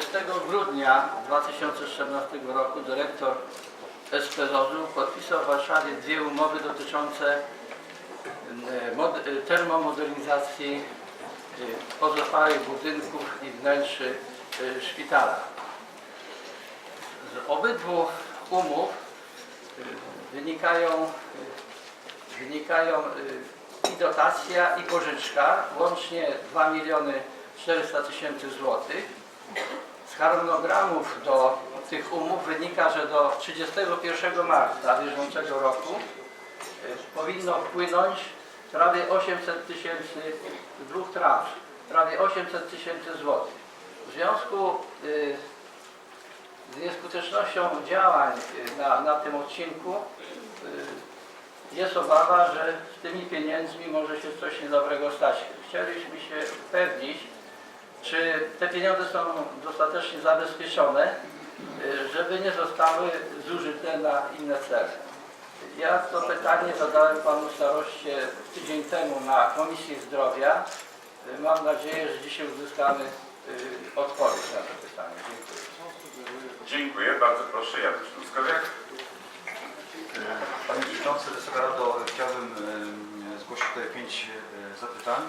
30 grudnia 2014 roku dyrektor SPZOZ-u podpisał w Warszawie dwie umowy dotyczące e, e, termomodernizacji e, pozostałych budynków i wnętrzy szpitala. Z obydwu umów wynikają, wynikają i dotacja i pożyczka, łącznie 2 miliony 400 tysięcy złotych. Z harmonogramów do tych umów wynika, że do 31 marca bieżącego roku e, powinno wpłynąć prawie 800 tysięcy dwóch transz, prawie 800 tysięcy złotych. W związku y, z nieskutecznością działań y, na, na tym odcinku jest obawa, że z tymi pieniędzmi może się coś niedobrego stać. Chcieliśmy się upewnić, czy te pieniądze są dostatecznie zabezpieczone, y, żeby nie zostały zużyte na inne cele. Ja to pytanie zadałem panu staroście tydzień temu na Komisji Zdrowia. Y, Mam nadzieję, że dzisiaj uzyskamy y, odpowiedź na to pytanie. Dziękuję. Dziękuję. Bardzo proszę, Janusz Truskowiak. Panie Przewodniczący, Wysoka Rado, chciałbym zgłosić tutaj pięć e, zapytań.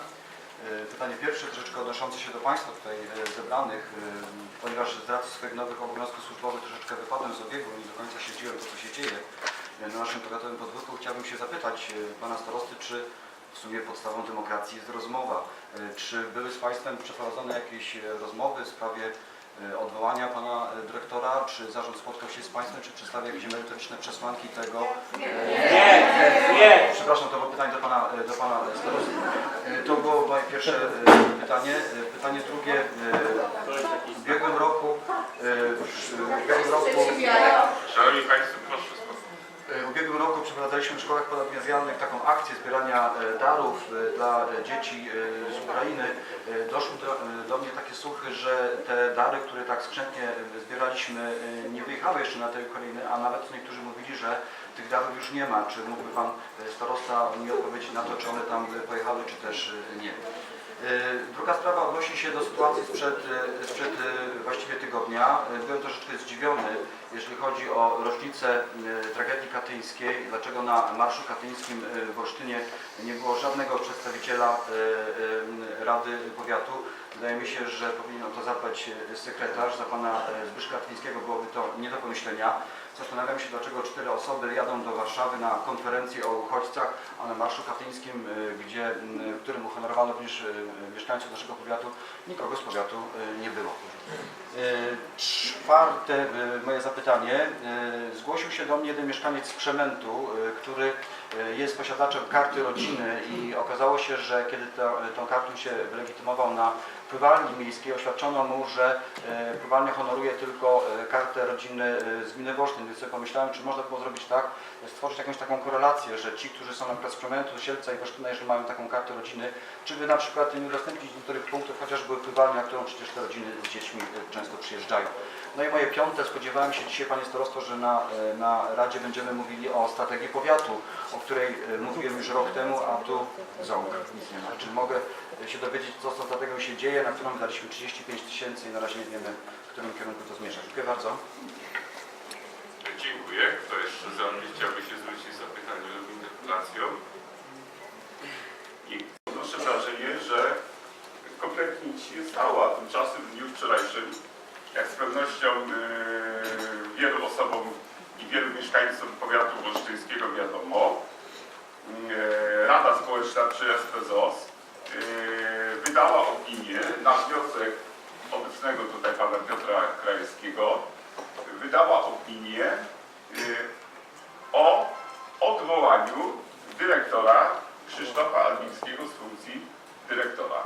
E, Pytanie pierwsze troszeczkę odnoszące się do Państwa tutaj e, zebranych, e, ponieważ z racji swoich nowych obowiązków służbowych troszeczkę wypadłem z obiegu nie do końca śledziłem to, co się dzieje na naszym powiatowym podwórku. Chciałbym się zapytać Pana Starosty, czy w sumie podstawą demokracji jest rozmowa. Czy były z Państwem przeprowadzone jakieś rozmowy w sprawie odwołania Pana e, Dyrektora? Czy zarząd spotkał się z Państwem? Czy przedstawia jakieś merytoryczne przesłanki tego? Nie, nie. Przepraszam, to było pytanie do pana, do pana starosty. E, To było moje pierwsze e, pytanie. E, Pytanie drugie. e, W ubiegłym roku, e, w ubiegłym roku, Szanowni Państwo, proszę e, w ubiegłym roku przeprowadzaliśmy w szkołach ponadgimnazjalnych taką akcję zbierania e, darów e, dla e, dzieci z Ukrainy. Doszły do, do mnie takie słuchy, że te dary, które tak skrzętnie zbieraliśmy, nie wyjechały jeszcze na te Ukrainy, a nawet niektórzy mówili, że tych darów już nie ma. Czy mógłby Pan starosta mi odpowiedzieć na to, czy one tam pojechały, czy też nie? Druga sprawa odnosi się do sytuacji sprzed, sprzed właściwie tygodnia. Byłem troszeczkę zdziwiony, jeżeli chodzi o rocznicę e, tragedii katyńskiej. Dlaczego na Marszu Katyńskim e, w Olsztynie nie było żadnego przedstawiciela e, Rady Powiatu. Wydaje mi się, że powinien o to zadbać sekretarz. Za pana Zbyszka Twińskiego byłoby to nie do pomyślenia. Zastanawiam się, dlaczego cztery osoby jadą do Warszawy na konferencję o uchodźcach, a na Marszu Katyńskim, gdzie, w którym uhonorowano również y, mieszkańców naszego powiatu, nikogo z powiatu y, nie było. Y, Czwarte y, moje zapytanie. Zgłosił się do mnie jeden mieszkaniec z Przemętu, który jest posiadaczem karty rodziny i okazało się, że kiedy to, tą kartą się wylegitymował na pływalni miejskiej, oświadczono mu, że y, pływalnia honoruje tylko y, kartę rodziny y, z gminy Wolsztyn. Więc sobie pomyślałem, czy można było zrobić tak, stworzyć jakąś taką korelację, że ci, którzy są na przykład z Przemętu, Sielca i Wolsztyna, jeżeli mają taką kartę rodziny, czy by na przykład nie udostępnić niektórych punktów, chociażby pływalnia, którą przecież te rodziny z dziećmi y, często przyjeżdżają. No i moje piąte, spodziewałem się dzisiaj Panie Starosto, że na, y, na Radzie będziemy mówili o strategii powiatu, o której y, mówiłem już rok temu, a tu ząg, nic nie ma. Czy mogę y, się dowiedzieć, co z tą strategią się dzieje, na którą wydaliśmy 35 tysięcy i na razie nie wiemy, w którym kierunku to zmierza. Dziękuję bardzo. Dziękuję. Kto jeszcze z Wami chciałby się zwrócić z zapytaniem lub interpelacją? Nikt. Odnoszę wrażenie, że kompletnie nic się nie stało, a tymczasem w dniu wczorajszym, jak z pewnością yy, wielu osobom i wielu mieszkańcom powiatu wolsztyńskiego wiadomo, yy, Rada Społeczna przy SPZOS yy, wydała opinię na wniosek obecnego tutaj pana Piotra Krajewskiego, wydała opinię y, o odwołaniu dyrektora Krzysztofa Albińskiego z funkcji dyrektora.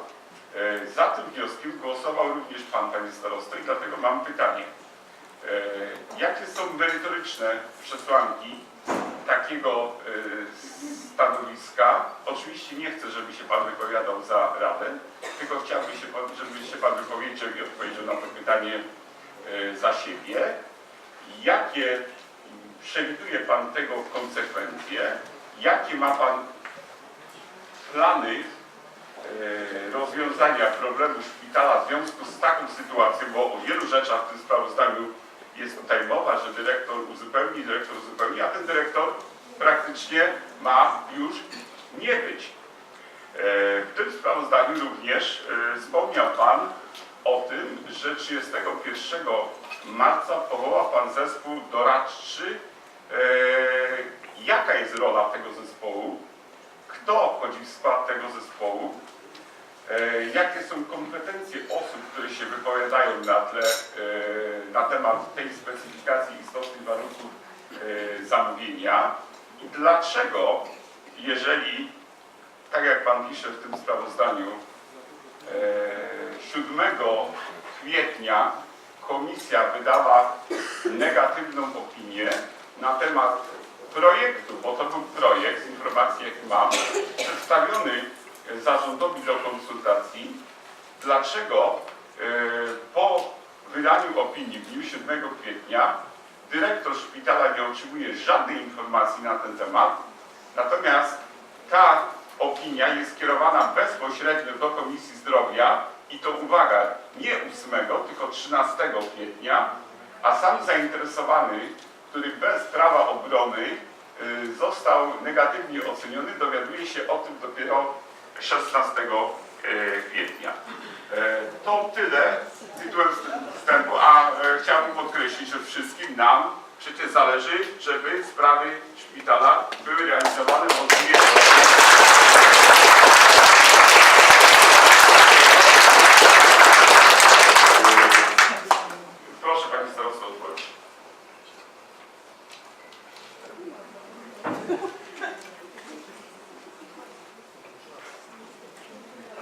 Y, Za tym wnioskiem głosował również pan, panie starosto, i dlatego mam pytanie. Y, Jakie są merytoryczne przesłanki takiego y, stanowiska? Oczywiście nie chcę, żeby się pan wypowiadał za Radę, tylko chciałbym, się żeby się pan wypowiedział i odpowiedział na to pytanie za siebie. Jakie przewiduje Pan tego konsekwencje? Jakie ma Pan plany e, rozwiązania problemu szpitala w związku z taką sytuacją, bo o wielu rzeczach w tym sprawozdaniu jest tutaj mowa, że dyrektor uzupełni, dyrektor uzupełni, a ten dyrektor praktycznie ma już nie być. E, W tym sprawozdaniu również e, wspomniał Pan o tym, że 31 marca powołał Pan zespół doradczy. E, Jaka jest rola tego zespołu? Kto wchodzi w skład tego zespołu? E, Jakie są kompetencje osób, które się wypowiadają na, tle, e, na temat tej specyfikacji istotnych warunków e, zamówienia? I dlaczego, jeżeli, tak jak Pan pisze w tym sprawozdaniu, e, 7 kwietnia komisja wydała negatywną opinię na temat projektu, bo to był projekt, z informacji jak mam, przedstawiony zarządowi do konsultacji, dlaczego? E, po wydaniu opinii w dniu 7 kwietnia dyrektor szpitala nie otrzymuje żadnej informacji na ten temat, natomiast ta opinia jest skierowana bezpośrednio do Komisji Zdrowia i to uwaga, nie 8, tylko 13 kwietnia, a sam zainteresowany, który bez prawa obrony y, został negatywnie oceniony, dowiaduje się o tym dopiero 16 y, kwietnia. E, To tyle tytułem wstępu, a e, chciałbym podkreślić, że wszystkim nam przecież zależy, żeby sprawy szpitala były realizowane możliwie Proszę Pani Starosto odpowiedzieć.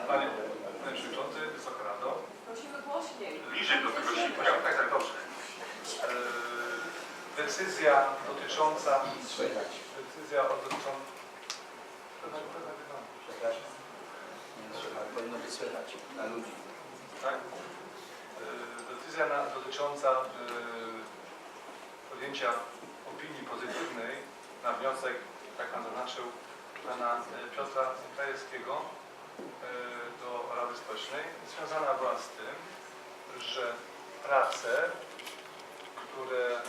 Panie, Panie Przewodniczący, Wysoka Rado. Prosimy głośniej. Bliżej do tego silnika. Tak, tak, dobrze. E, Decyzja dotycząca... Słychać. Decyzja o dotycząca... Nie słychać, powinno być słychać na ludzi. Tak? E, Decyzja na, dotycząca e, podjęcia opinii pozytywnej na wniosek, jak Pan zaznaczył, Pana e, Piotra Krajewskiego e, do Rady Społecznej związana była z tym, że prace, które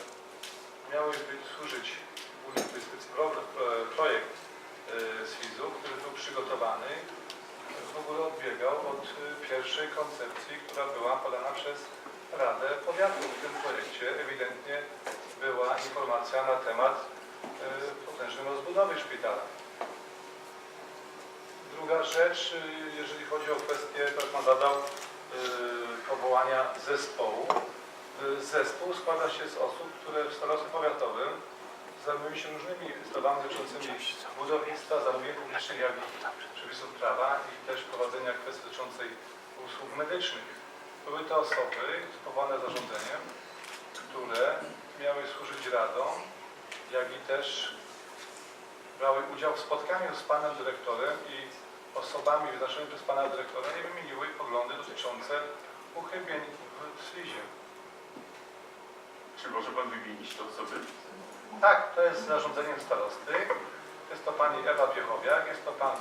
miały być służyć projekt e, z FIZ-u, który był przygotowany, w ogóle odbiegał od pierwszej koncepcji, która była podana przez Radę Powiatu. W tym projekcie ewidentnie była informacja na temat e, potężnej rozbudowy szpitala. Druga rzecz, y, jeżeli chodzi o kwestię, którą Pan zadał, y, powołania zespołu. Y, Zespół składa się z osób, które w starostwie powiatowym zajmują się różnymi sprawami dotyczącymi budownictwa, zamówień publicznych, jak i przepisów prawa i też prowadzenia kwestii dotyczącej usług medycznych. Były to osoby powołane zarządzeniem, które miały służyć radą, jak i też brały udział w spotkaniu z panem dyrektorem i osobami wyznaczonymi przez pana dyrektora i wymieniły poglądy dotyczące uchybień w SLIzie. Czy może Pan wymienić te osoby? Tak, to jest zarządzeniem starosty. Jest to pani Ewa Piechowiak, jest to pan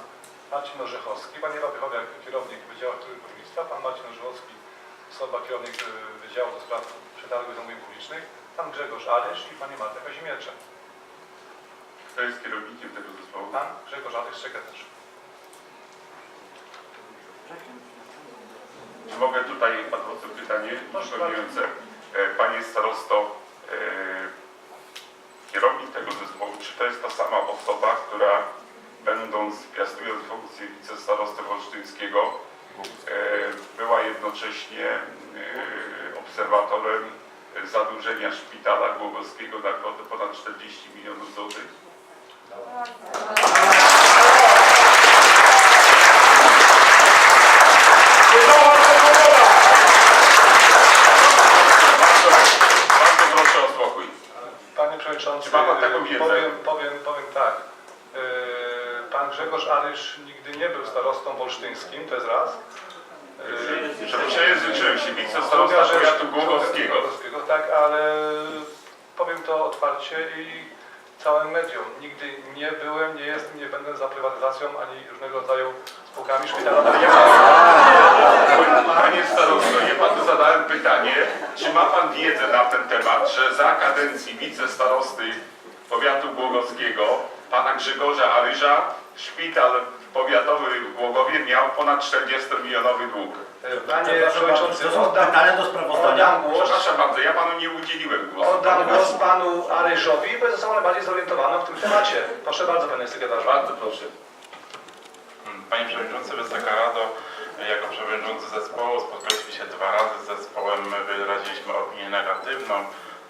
Marcin Orzechowski, pani Ewa Piechowiak, kierownik Wydziału i Budownictwa, pan Marcin Orzechowski, osoba kierownik y, Wydziału do Spraw Przetargu i Zamówień Publicznych, pan Grzegorz Arysz i pani Marta Kazimierczak. Kto jest kierownikiem tego zespołu? Pan Grzegorz Arysz, sekretarz. Czy mogę tutaj adwokat pytanie Proszę uzupełniające? E, Panie starosto, e, kierownik tego zespołu, czy to jest ta sama osoba, która będąc, piastując funkcję wicestarosty wolsztyńskiego, e, była jednocześnie obserwatorem zadłużenia szpitala głogowskiego na kwotę ponad 40 milionów złotych? Bardzo proszę o spokój. Panie Przewodniczący, Czy ma pan taką wiedzę? powiem, powiem, powiem tak. Yy, Pan Grzegorz Arysz nigdy nie był starostą wolsztyńskim, to jest raz. Yy, przejęzyczyłem się Druga wicestarosta rzecz, powiatu głogowskiego. Głogowskiego, Tak, ale powiem to otwarcie i całym mediom. Nigdy nie byłem, nie jestem, nie będę za prywatyzacją ani różnego rodzaju spółkami szpitala. Panie starosto, ja panu zadałem pytanie, czy ma pan wiedzę na ten temat, że za kadencji wicestarosty powiatu głogowskiego, pana Grzegorza Aryża, szpital powiatowy w Głogowie miał ponad 40-milionowy dług. Panie Przewodniczący, oddam, do sprawozdania. oddam głos, Przepraszam bardzo, ja panu nie udzieliłem głosu. oddam głos panu Aryżowi, bo jest osobą najbardziej zorientowaną w tym temacie. Proszę bardzo, panie sekretarzu. Bardzo proszę. Panie Przewodniczący, Wysoka Rado, jako przewodniczący zespołu spotkaliśmy się dwa razy z zespołem, wyraziliśmy opinię negatywną,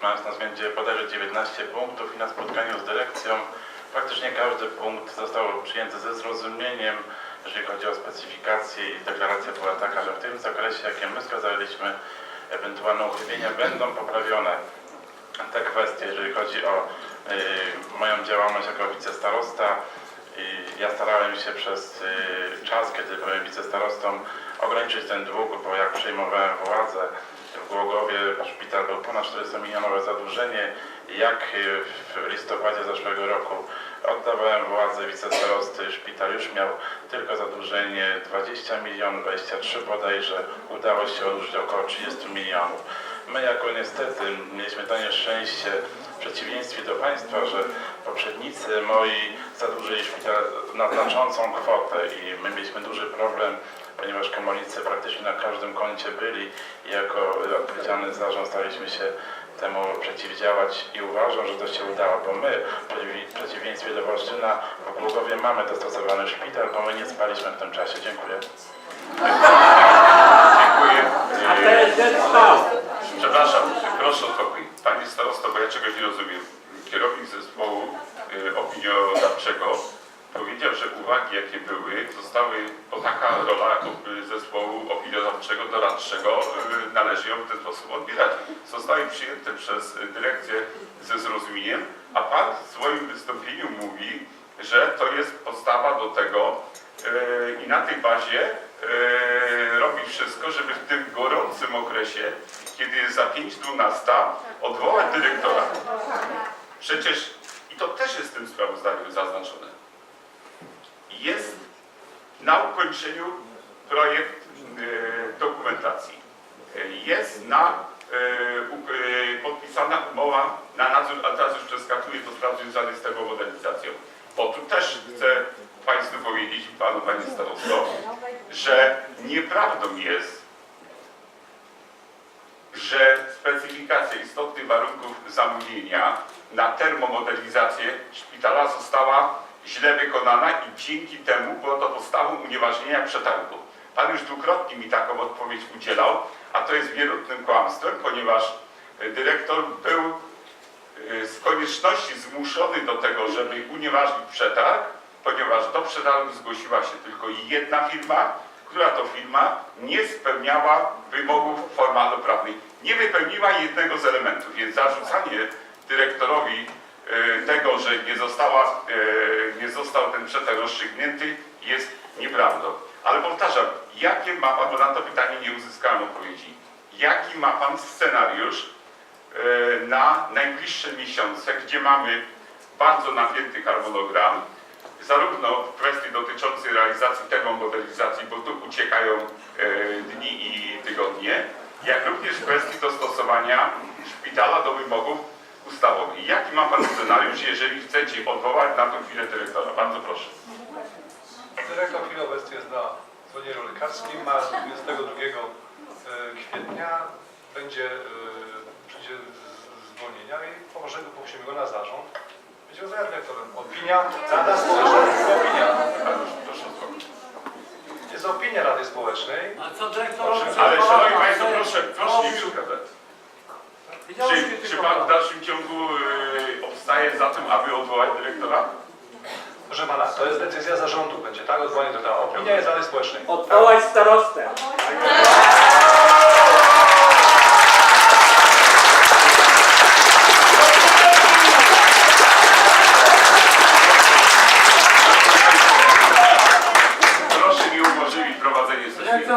mając na względzie bodajże 19 punktów i na spotkaniu z dyrekcją praktycznie każdy punkt został przyjęty ze zrozumieniem, jeżeli chodzi o specyfikację i deklaracja była taka, że w tym zakresie, jakie my wskazaliśmy, ewentualne uchybienia będą poprawione. Te kwestie, jeżeli chodzi o y, moją działalność jako wicestarosta, i ja starałem się przez y, czas, kiedy byłem wicestarostą, ograniczyć ten dług, bo jak przejmowałem władzę w Głogowie, szpital był ponad 400 milionowe zadłużenie jak y, w listopadzie zeszłego roku oddawałem władzę wicestarosty, szpital już miał tylko zadłużenie 20 milionów, 23 bodajże, udało się odłożyć około 30 milionów. My jako niestety mieliśmy to nieszczęście w przeciwieństwie do Państwa, że poprzednicy moi zadłużyli szpital na znaczącą kwotę i my mieliśmy duży problem, ponieważ komornicy praktycznie na każdym koncie byli i jako odpowiedzialny zarząd staraliśmy się temu przeciwdziałać i uważam, że to się udało, bo my w przeciw- w przeciwieństwie do Wolsztyna w Głogowie mamy dostosowany szpital, bo my nie spaliśmy w tym czasie. Dziękuję. Dziękuję. Przepraszam, proszę o spokój. Panie starosto, bo ja czegoś nie rozumiem. Kierownik zespołu y, opiniodawczego powiedział, że uwagi jakie były zostały, bo taka rola zespołu opiniodawczego, doradczego y, należy ją w ten sposób odbierać. Zostały przyjęte przez dyrekcję ze zrozumieniem, a Pan w swoim wystąpieniu mówi, że to jest podstawa do tego y, i na tej bazie robi wszystko, żeby w tym gorącym okresie, kiedy jest za 5.12, odwołać dyrektora. Przecież, i to też jest w tym sprawozdaniu zaznaczone, jest na ukończeniu projekt y, dokumentacji. Jest na y, y, podpisana umowa na nadzór, a teraz już przeskakuję do spraw związanych z termomodernizacją. Bo tu też chcę Państwu powiedzieć Panu Panie Starosto, że nieprawdą jest, że specyfikacja istotnych warunków zamówienia na termomodernizację szpitala została źle wykonana i dzięki temu było to podstawą unieważnienia przetargu. Pan już dwukrotnie mi taką odpowiedź udzielał, a to jest wierutnym kłamstwem, ponieważ y, dyrektor był y, z konieczności zmuszony do tego, żeby unieważnić przetarg, ponieważ do przetargu zgłosiła się tylko jedna firma, która to firma nie spełniała wymogów formalno-prawnych. Nie wypełniła jednego z elementów, więc zarzucanie dyrektorowi e, tego, że nie, została, e, nie został ten przetarg rozstrzygnięty jest nieprawdą. Ale powtarzam, jakie ma Pan, bo na to pytanie nie uzyskałem odpowiedzi, jaki ma Pan scenariusz e, na najbliższe miesiące, gdzie mamy bardzo napięty harmonogram, zarówno w kwestii dotyczącej realizacji termomodernizacji, bo tu uciekają e, dni i tygodnie, jak również w kwestii dostosowania szpitala do wymogów ustawowych. Jaki ma Pan scenariusz, jeżeli chcecie odwołać na tą chwilę dyrektora? Bardzo proszę. Dyrektor w chwili jest na zwolnieniu lekarskim, a 22 e, kwietnia będzie, e, przyjdzie z- zwolnienia i poprosimy go na zarząd. Będzie rozmawiać dyrektorem. Opinia, Rada Społeczna to opinia. Proszę o. Jest opinia Rady Społecznej. A co dyrektorowi Ale Szanowni Państwo, proszę, proszę nie przeszkadzać. Czy, czy Pan w dalszym ciągu e, obstaje za tym, aby odwołać dyrektora? Proszę Pana, to jest decyzja zarządu, będzie tak? Odwołanie dyrektora. Opinia jest Rady Społecznej. Odwołać starostę. Proszę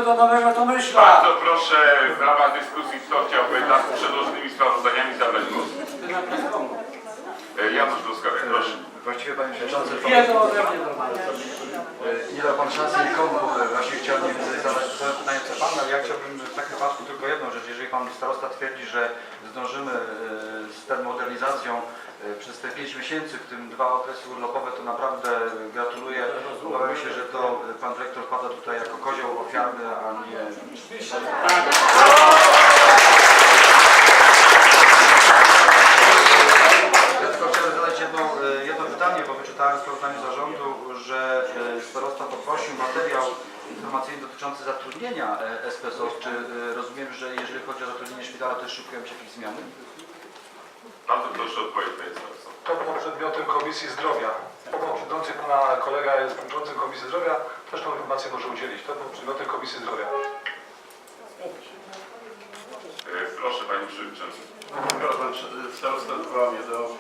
do nowego to myśla. Bardzo proszę w ramach dyskusji, kto chciałby nad przedłożonymi sprawozdaniami zabrać głos. E, Janusz Truskawek, proszę. Właściwie Panie Przewodniczący, to Wiedzą ode mnie e, nie nie dał Pan szansy nikomu, e, właśnie więcej zadać to same pytanie co Pan, ale ja chciałbym w takim wypadku tylko jedną rzecz. Jeżeli Pan starosta twierdzi, że zdążymy z tą modernizacją e, przez te 5 miesięcy, w tym dwa okresy urlopowe, to naprawdę gratuluję. Obawiam się, że to e, Pan Dyrektor pada tutaj jako kozioł ofiarny, a nie... Tylko chciałem zadać jedno, e, jedno pytanie, bo wyczytałem w sprawozdaniu zarządu, że e, starosta poprosił materiał informacyjny dotyczący zatrudnienia e, SPSOS. Czy e, rozumiem, że jeżeli chodzi o zatrudnienie szpitala, to szykują się jakieś zmiany? Bardzo proszę o odpowiedź, panie starosto. To było przedmiotem Komisji Zdrowia. Poprzedzący pana kolega jest przewodniczącym Komisji Zdrowia, też tą informację może udzielić. To było przedmiotem Komisji Zdrowia. E, Proszę panie przewodniczący. Pan starosta odwołał mnie do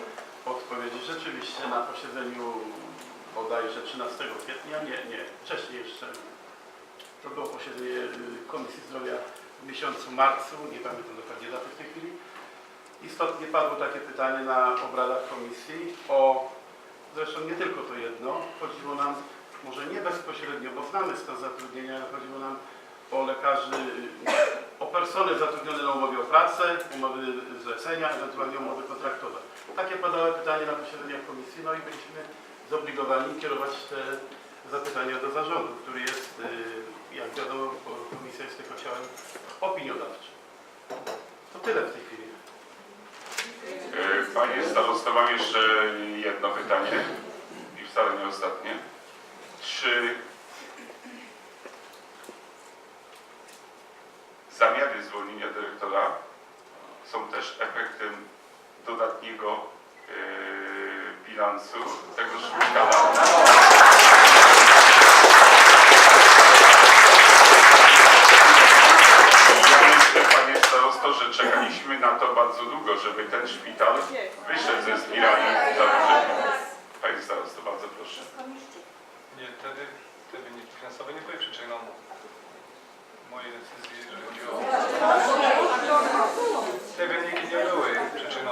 odpowiedzi. Rzeczywiście na posiedzeniu bodajże 13 kwietnia, nie, nie, wcześniej jeszcze, to było posiedzenie y, Komisji Zdrowia w miesiącu marcu, nie pamiętam dokładnie daty w tej chwili. Istotnie padło takie pytanie na obradach komisji o, zresztą nie tylko to jedno, chodziło nam może nie bezpośrednio, bo znamy stan zatrudnienia, chodziło nam o lekarzy, o personel zatrudniony na umowie o pracę, umowy zlecenia, ewentualnie umowy kontraktowe. Takie padały pytania na posiedzeniach komisji, no i byliśmy zobligowani kierować te zapytania do zarządu, który jest, y, jak wiadomo, komisja jest tylko ciałem opiniodawczym. To tyle w tej chwili. Panie starosto, mam jeszcze jedno pytanie i wcale nie ostatnie. Czy zamiary zwolnienia dyrektora są też efektem dodatniego e, bilansu tego szpitala? Ja myślę, panie starosto, że czekaliśmy na to długo, żeby ten szpital wyszedł ze spirali zadłużenia. Panie starosto, bardzo proszę. Nie, wtedy te wyniki finansowe nie były przyczyną mojej decyzji, jeżeli chodzi o... Te wyniki nie były przyczyną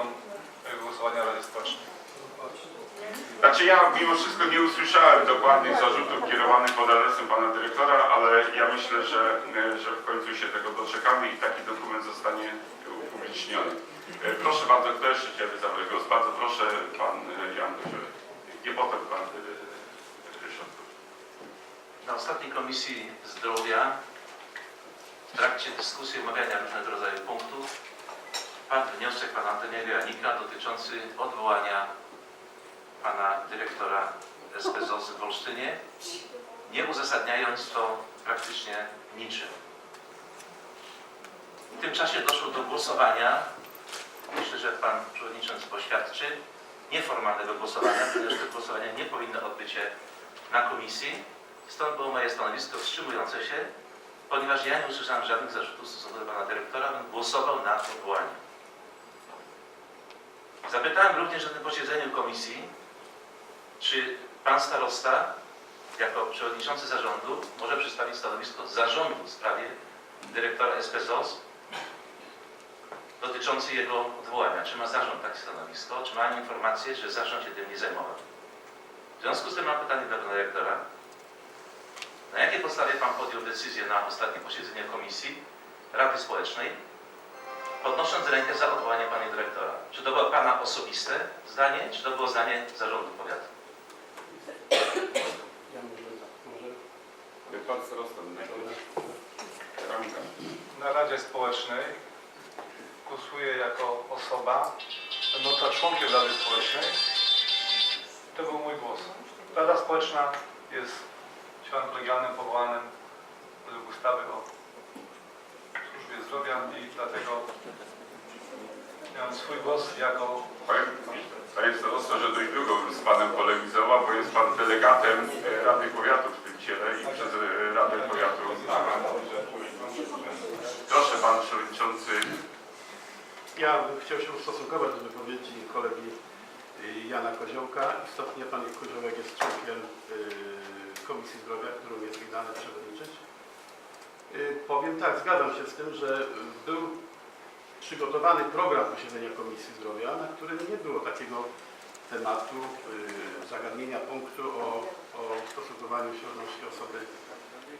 mojego głosowania Rady Społecznej. Znaczy ja mimo wszystko nie usłyszałem dokładnych zarzutów kierowanych pod adresem pana dyrektora, ale ja myślę, że, e, że w końcu się tego doczekamy i taki dokument zostanie upubliczniony. E, Proszę bardzo, kto jeszcze chciałby zabrać głos? Bardzo proszę, pan e, Jan. I potem pan e, Ryszard. Na ostatniej Komisji Zdrowia w trakcie dyskusji omawiania różnego rodzaju punktów padł wniosek pana Antoniego Janika dotyczący odwołania pana dyrektora SPZOZ w Olsztynie, nie uzasadniając to praktycznie niczym. W tym czasie doszło do głosowania, że pan przewodniczący poświadczy, nieformalnego głosowania, ponieważ to głosowania nie powinno odbyć się na komisji. Stąd było moje stanowisko wstrzymujące się, ponieważ ja nie usłyszałem żadnych zarzutów stosunkowo do pana dyrektora, bym głosował na odwołanie. Zapytałem również na tym posiedzeniu komisji, czy pan starosta, jako przewodniczący zarządu, może przedstawić stanowisko zarządu w sprawie dyrektora SPZOS dotyczący jego odwołania. Czy ma zarząd takie stanowisko, czy ma informację, że zarząd się tym nie zajmował. W związku z tym mam pytanie do pana dyrektora. Na jakiej podstawie Pan podjął decyzję na ostatnim posiedzeniu Komisji Rady Społecznej, podnosząc rękę za odwołanie Pani Dyrektora? Czy to było Pana osobiste zdanie, czy to było zdanie Zarządu Powiatu? Ja może, może Pan starosta. Na Radzie Społecznej głosuję jako osoba będąca członkiem Rady Społecznej. To był mój głos. Rada Społeczna jest ciałem kolegialnym powołanym według ustawy o służbie zdrowia i dlatego miałem swój głos jako Panie, panie starosto, że dość długo bym z panem polemizował, bo jest pan delegatem e, Rady Powiatu w tym ciele i przez e, Radę Powiatu. Proszę pan przewodniczący. Ja bym chciał się ustosunkować do wypowiedzi kolegi y, Jana Koziołka. Istotnie pan Koziołek jest członkiem y, Komisji Zdrowia, którą jest mi dane przewodniczyć. Y, Powiem tak, zgadzam się z tym, że był przygotowany program posiedzenia Komisji Zdrowia, na którym nie było takiego tematu zagadnienia punktu o, o ustosunkowaniu się odnośnie osoby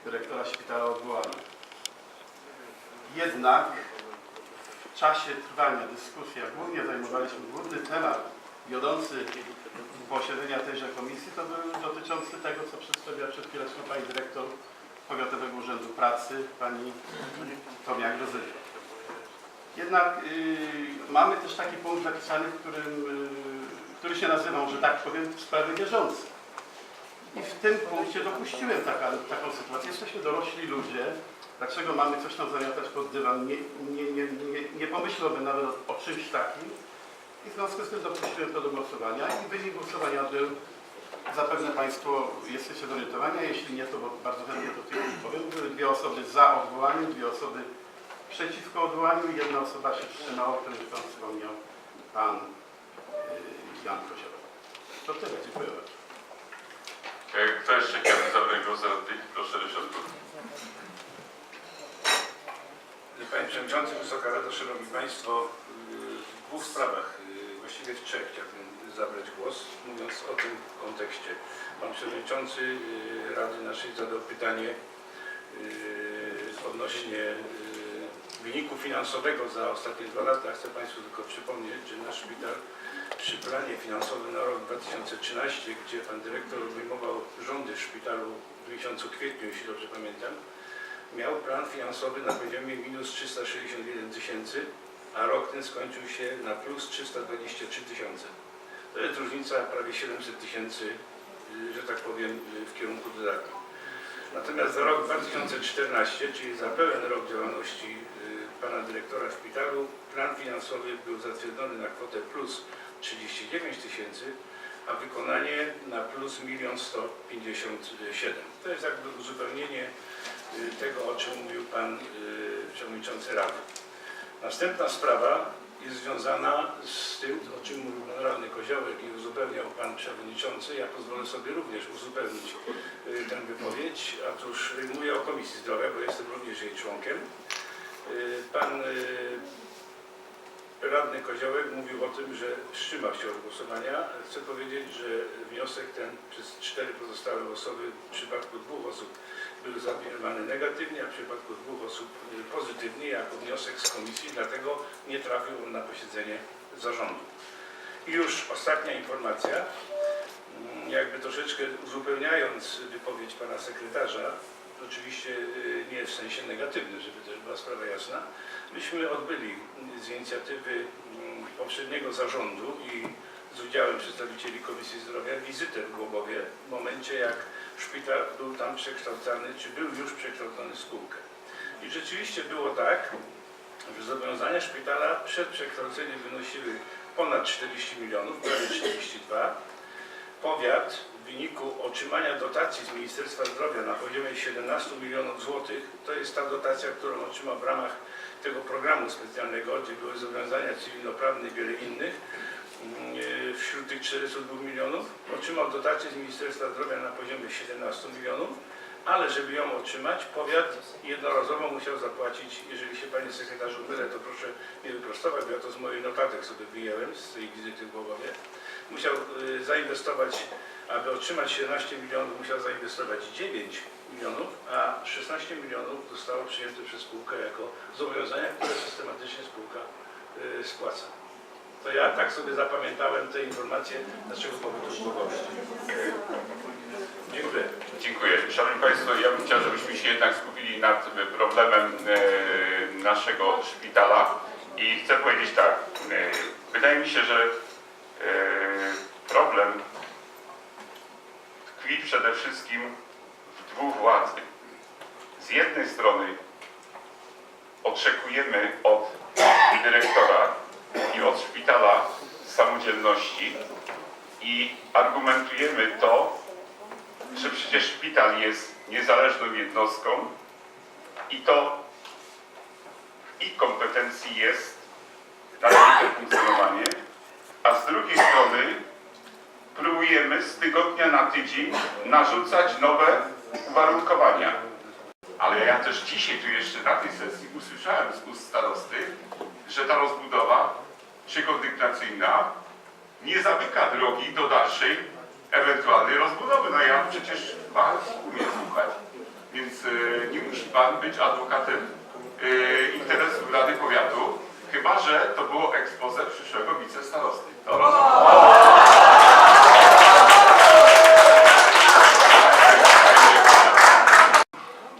dyrektora szpitala odwołania. Jednak w czasie trwania dyskusji, a głównie zajmowaliśmy główny temat wiodący posiedzenia tejże komisji, to był dotyczący tego, co przedstawiła przed chwileczką pani dyrektor Powiatowego Urzędu Pracy, pani Tomia Grozywa. Jednak y, mamy też taki punkt zapisany, w którym, y, który się nazywał, że tak powiem, sprawy bieżące. I w tym punkcie dopuściłem taka, taką sytuację. Jesteśmy dorośli ludzie. Dlaczego mamy coś tam zamiatać pod dywan? Nie, nie, nie, nie, nie pomyślałbym nawet o, czymś takim. I w związku z tym dopuściłem to do głosowania i wynik głosowania był, zapewne Państwo jesteście zorientowani, jeśli nie, to bardzo chętnie to tylko powiem. Były dwie osoby za odwołaniem, dwie osoby przeciwko odwołaniu i jedna osoba się wstrzymała, o którym Pan wspomniał, Pan y, Jan Kozioł. To tyle, dziękuję bardzo. E, Kto jeszcze chciałby zabrać głos? Proszę Ryszard Górski. Panie Przewodniczący, Wysoka Rado, Szanowni Państwo, w dwóch sprawach, yy, właściwie w trzech chciałbym zabrać głos, mówiąc o tym kontekście. Pan Przewodniczący yy, Rady naszej zadał pytanie yy, odnośnie wyniku finansowego za ostatnie dwa lata. Chcę Państwu tylko przypomnieć, że nasz szpital przy planie finansowym na rok 2013, gdzie Pan Dyrektor obejmował rządy szpitalu w miesiącu kwietniu, jeśli dobrze pamiętam, miał plan finansowy na poziomie minus 361 tysięcy, a rok ten skończył się na plus 323 tysiące. To jest różnica prawie 700 tysięcy, y, że tak powiem, y, w kierunku dodatku. Natomiast za rok 2014, czyli za pełen rok działalności y, pana dyrektora szpitalu, plan finansowy był zatwierdzony na kwotę plus 39 tysięcy, a wykonanie na plus 1 157. To jest jakby uzupełnienie y, tego, o czym mówił Pan y, Przewodniczący Rady. Następna sprawa jest związana z tym, o czym mówił Pan Radny Koziołek i uzupełniał Pan Przewodniczący. Ja pozwolę sobie również uzupełnić y, tę wypowiedź. Otóż mówię o Komisji Zdrowia, bo jestem również jej członkiem. Pan Radny Koziołek mówił o tym, że wstrzymał się od głosowania. Chcę powiedzieć, że wniosek ten przez cztery pozostałe osoby, w przypadku dwóch osób był zaopiniowany negatywnie, a w przypadku dwóch osób y, pozytywnie jako wniosek z komisji, dlatego nie trafił on na posiedzenie zarządu. I już ostatnia informacja, mm, jakby troszeczkę uzupełniając wypowiedź pana sekretarza, oczywiście y, nie w sensie negatywnym, żeby też była sprawa jasna, myśmy odbyli z inicjatywy mm, poprzedniego zarządu i z udziałem przedstawicieli Komisji Zdrowia wizytę w Głogowie w momencie jak szpital był tam przekształcany, czy był już przekształcony w spółkę. I rzeczywiście było tak, że zobowiązania szpitala przed przekształceniem wynosiły ponad 40 milionów, prawie 42. Powiat w wyniku otrzymania dotacji z Ministerstwa Zdrowia na poziomie 17 milionów złotych, to jest ta dotacja, którą otrzymał w ramach tego programu specjalnego, gdzie były zobowiązania cywilnoprawne i wiele innych, mm, wśród tych 42 milionów, otrzymał dotację z Ministerstwa Zdrowia na poziomie 17 milionów, ale żeby ją otrzymać, powiat jednorazowo musiał zapłacić, jeżeli się Panie Sekretarzu mylę, to proszę mnie wyprostować, bo ja to z moich notatek sobie wyjęłem z tej wizyty w Głogowie. Musiał y, zainwestować, aby otrzymać 17 milionów, musiał zainwestować 9 milionów, a 16 milionów zostało przyjęte przez spółkę jako zobowiązania, które systematycznie spółka y, spłaca. To ja tak sobie zapamiętałem te informacje naszego pobytu w Głogowie. Dziękuję. Dziękuję. Szanowni Państwo, ja bym chciał, żebyśmy się jednak skupili nad problemem e, naszego szpitala i chcę powiedzieć tak. E, wydaje mi się, że problem tkwi przede wszystkim władzy. Z jednej strony oczekujemy od dyrektora i od szpitala samodzielności i argumentujemy to, że przecież szpital jest niezależną jednostką i to w ich kompetencji jest należyte funkcjonowanie, a z drugiej strony próbujemy z tygodnia na tydzień narzucać nowe uwarunkowania. Ale ja też dzisiaj tu jeszcze na tej sesji usłyszałem z ust starosty, że ta rozbudowa trzykondygnacyjna nie zamyka drogi do dalszej ewentualnej rozbudowy. No ja przecież Pan umie słuchać, więc e, nie musi Pan być adwokatem e, interesów Rady Powiatu, chyba że to było expose przyszłego wicestarosty. To rozumiem.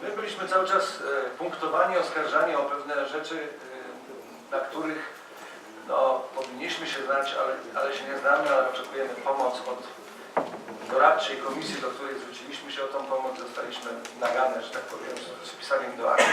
My byliśmy cały czas e, punktowani, oskarżani o pewne rzeczy, e, na których no, powinniśmy się znać, ale, ale się nie znamy, ale oczekujemy pomoc od doradczej komisji, do której zwróciliśmy się o tą pomoc, zostaliśmy nagane, że tak powiem, z pisaniem do aktu.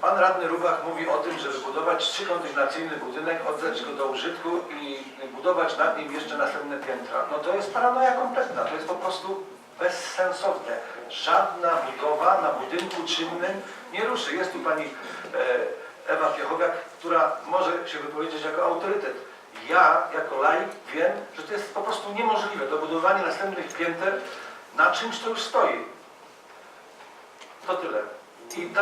Pan radny Ruwach mówi o tym, żeby budować trzykondygnacyjny budynek, oddać go do użytku i budować nad nim jeszcze następne piętra. No to jest paranoja kompletna, to jest po prostu bezsensowne. Żadna budowa na budynku czynnym nie ruszy. Jest tu pani e, Ewa Piechowiak, która może się wypowiedzieć jako autorytet. Ja, jako laik, wiem, że to jest po prostu niemożliwe. Dobudowanie następnych pięter na czymś, co już stoi. To tyle. I